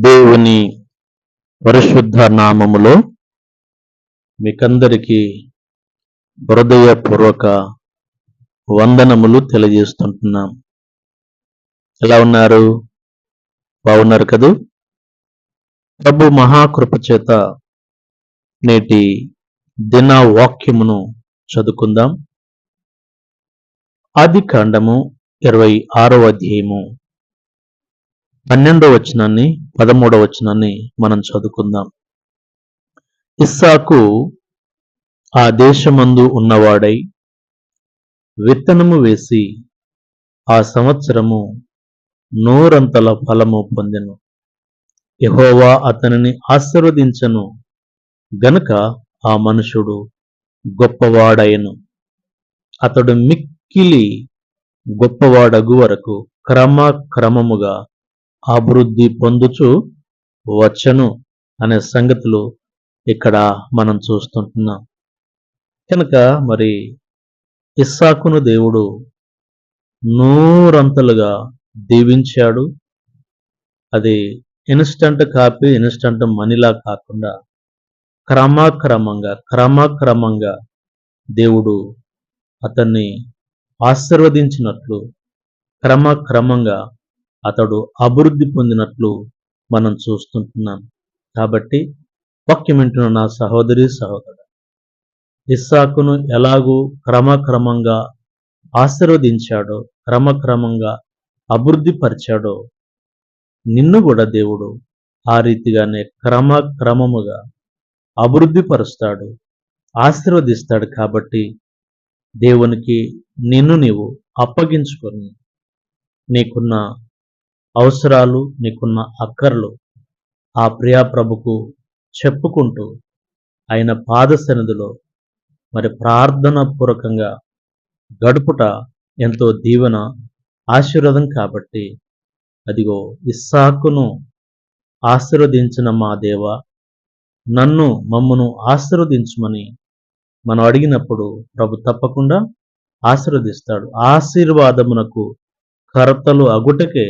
దేవుని పరిశుద్ధ నామములో మీకందరికీ హృదయపూర్వక వందనములు తెలియజేస్తుంటున్నాం. ఎలా ఉన్నారు? బాగున్నారు కదూ? ప్రభు మహాకృప చేత నేటి దిన వాక్యమును చదువుకుందాం. ఆది కాండము ఇరవై ఆరో అధ్యాయము. పన్నెండో వచనాన్ని పదమూడవ వచనాన్ని మనం చదువుకుందాం. ఇస్సాకు ఆ దేశమందు ఉన్నవాడై విత్తనము వేసి ఆ సంవత్సరము నూరంతల ఫలము పొందెను. యహోవా అతనిని ఆశీర్వదించను. గనుక ఆ మనుషుడు గొప్పవాడయను అతడు మిక్కిలి గొప్పవాడగు వరకు క్రమ క్రమముగా అభివృద్ధి పొందుచు వచ్చను అనే సంగతులు ఇక్కడ మనం చూస్తుంటున్నాం. కనుక మరి ఇస్సాకును దేవుడు నూరంతలుగా దీవించాడు. అది ఇన్స్టంట్ కాపీ ఇన్స్టంట్ మనీలా కాకుండా క్రమక్రమంగా క్రమక్రమంగా దేవుడు అతన్ని ఆశీర్వదించినట్లు క్రమక్రమంగా అతడు అభివృద్ధి పొందినట్లు మనం చూస్తుంటున్నాం. కాబట్టి వాక్యం వింటున్న నా సహోదరి సహోదరు ఇస్సాకును ఎలాగూ క్రమక్రమంగా ఆశీర్వదించాడో క్రమక్రమంగా అభివృద్ధి పరిచాడో నిన్ను కూడా దేవుడు ఆ రీతిగానే క్రమక్రమముగా అభివృద్ధి పరుస్తాడు ఆశీర్వదిస్తాడు కాబట్టి దేవునికి నిన్ను నీవు అప్పగించుకొని నీకున్న అవసరాలు నీకున్న అక్కర్లు ఆ ప్రియా ప్రభుకు చెప్పుకుంటూ ఆయన పాదసన్నిధిలో మరి ప్రార్థన పూర్వకంగా గడుపుట ఎంతో దీవెన ఆశీర్వాదం కాబట్టి అదిగో ఇస్సాకును ఆశీర్వదించిన మా దేవ నన్ను మమ్మను ఆశీర్వదించమని మనం అడిగినప్పుడు ప్రభు తప్పకుండా ఆశీర్వదిస్తాడు. ఆశీర్వాదమునకు కర్తలు అగుటకే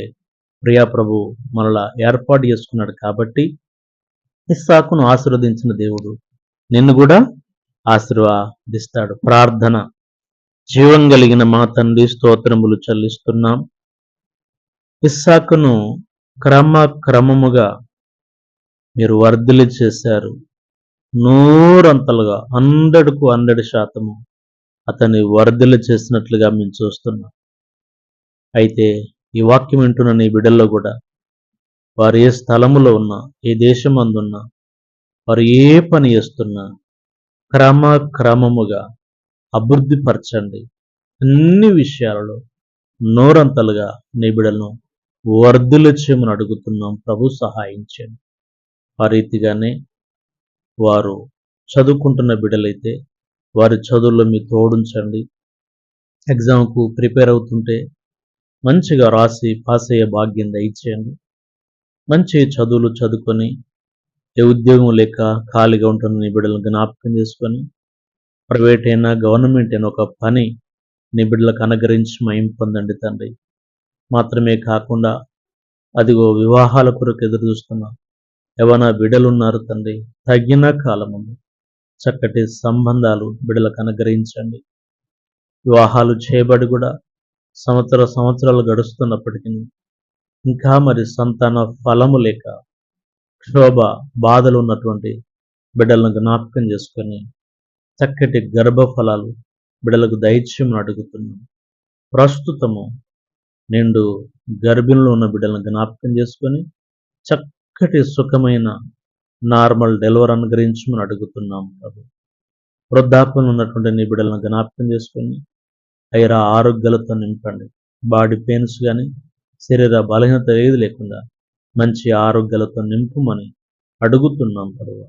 ప్రియాప్రభు మనలా ఏర్పాటు చేసుకున్నాడు కాబట్టి ఇస్సాకును ఆశీర్వదించిన దేవుడు నిన్ను కూడా ఆశీర్వాదిస్తాడు. ప్రార్థన. జీవం కలిగిన మా తండ్రి స్తోత్రములు చెల్లిస్తున్నాం. ఇస్సాకును క్రమ క్రమముగా మీరు వర్ధిలి చేశారు. నూరంతలుగా హండ్రెడ్కు హండ్రెడ్ శాతము అతన్ని వర్ధిలి చేసినట్లుగా మేము చూస్తున్నాం. అయితే ఈ వాక్యం వింటున్న నీ బిడ్డల్లో కూడా. వారు ఏ స్థలములో ఉన్నా ఏ దేశం అందున్నా వారు ఏ పని చేస్తున్నా క్రమ క్రమముగా అభివృద్ధి పరచండి. అన్ని విషయాలలో నోరంతలుగా నీ బిడ్డలను వర్ధులు చేయమని అడుగుతున్నాం. ప్రభు సహాయించండి ఆ రీతిగానే వారు చదువుకుంటున్న బిడ్డలైతే వారి చదువుల్లో మీ తోడుంచండి. ఎగ్జామ్కు ప్రిపేర్ అవుతుంటే మంచిగా రాసి పాస్ అయ్యే భాగ్యం దయచేయండి. మంచి చదువులు చదువుకొని ఏ ఉద్యోగం లేక ఖాళీగా ఉంటున్న నీ బిడ్డలను జ్ఞాపకం చేసుకొని ప్రైవేట్ అయినా గవర్నమెంట్ అయినా ఒక పని నీ అనుగ్రహించి మయం పొందండి తండ్రి. మాత్రమే కాకుండా అదిగో వివాహాల కొరకు ఎదురు చూస్తున్నా. ఎవరైనా బిడ్డలు ఉన్నారు తండ్రి తగిన కాలము. చక్కటి సంబంధాలు బిడలకు అనుగ్రహించండి. వివాహాలు చేయబడి కూడా సంవత్సర సంవత్సరాలు గడుస్తున్నప్పటికీ ఇంకా మరి సంతాన ఫలము లేక క్షోభ బాధలు ఉన్నటువంటి బిడ్డలను జ్ఞాపకం చేసుకొని చక్కటి గర్భఫలాలు బిడ్డలకు దైత్యం అడుగుతున్నాం. ప్రస్తుతము నిండు గర్భిణులు ఉన్న బిడ్డలను జ్ఞాపకం చేసుకొని చక్కటి సుఖమైన నార్మల్ డెలివర్ అనుగ్రహించమని అడుగుతున్నాం ప్రభు. వృద్ధాపంలో ఉన్నటువంటి నీ బిడ్డలను జ్ఞాపకం చేసుకొని ఐరా ఆరోగ్యాలతో నింపండి. బాడీ పెయిన్స్ కానీ శరీర బలహీనత ఏది లేకుండా మంచి ఆరోగ్యాలతో నింపుమని అడుగుతున్నాం ప్రభు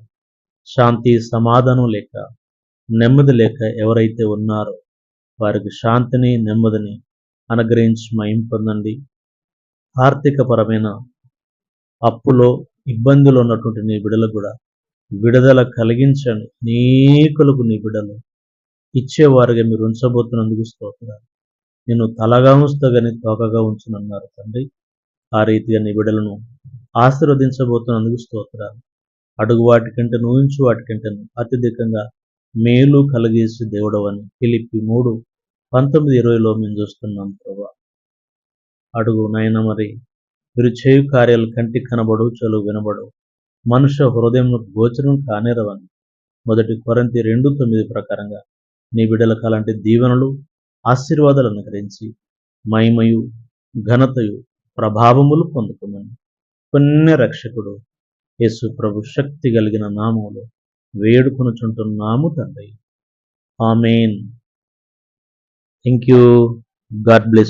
శాంతి సమాధానం లేక నెమ్మది లేక ఎవరైతే ఉన్నారో వారికి శాంతిని నెమ్మదిని అనుగ్రహించి మయింపొందండి ఆర్థికపరమైన అప్పులో ఇబ్బందులు ఉన్నటువంటి నీ బిడలు కూడా విడుదల కలిగించండి. అనేకులకు నీ బిడలు ఇచ్చేవారుగా మీరు ఉంచబోతున్నందుకు స్తోత్రాలు. నేను తలగా ఉంచుతా కానీ తోకగా ఉంచునన్నారు తండ్రి. ఆ రీతిగా నీ బిడలను ఆశీర్వదించబోతున్నందుకు స్తోత్రాలు. అడుగు వాటికంటే ఊహించు వాటికంటేను అత్యధికంగా మేలు కలిగేసి దేవుడవని పిలిపి మూడు పంతొమ్మిది ఇరవైలో మేము చూస్తున్నాం ప్రభా. అడుగు నైనా మరి మీరు చేయు కార్యాలు కంటి కనబడు చలువు వినబడు మనుష్య హృదయం గోచరం కానేరవని మొదటి కొరంతి రెండు తొమ్మిది ప్రకారంగా నీ బిడ్డలకు అలాంటి దీవెనలు ఆశీర్వాదాలు అనుకరించి మహిమయు ఘనతయు ప్రభావములు పొందుకోమని పుణ్య రక్షకుడు యేసు ప్రభు శక్తి కలిగిన నామములో వేడుకొనుచుంటున్నాము తండ్రి. Amen. Thank you god bless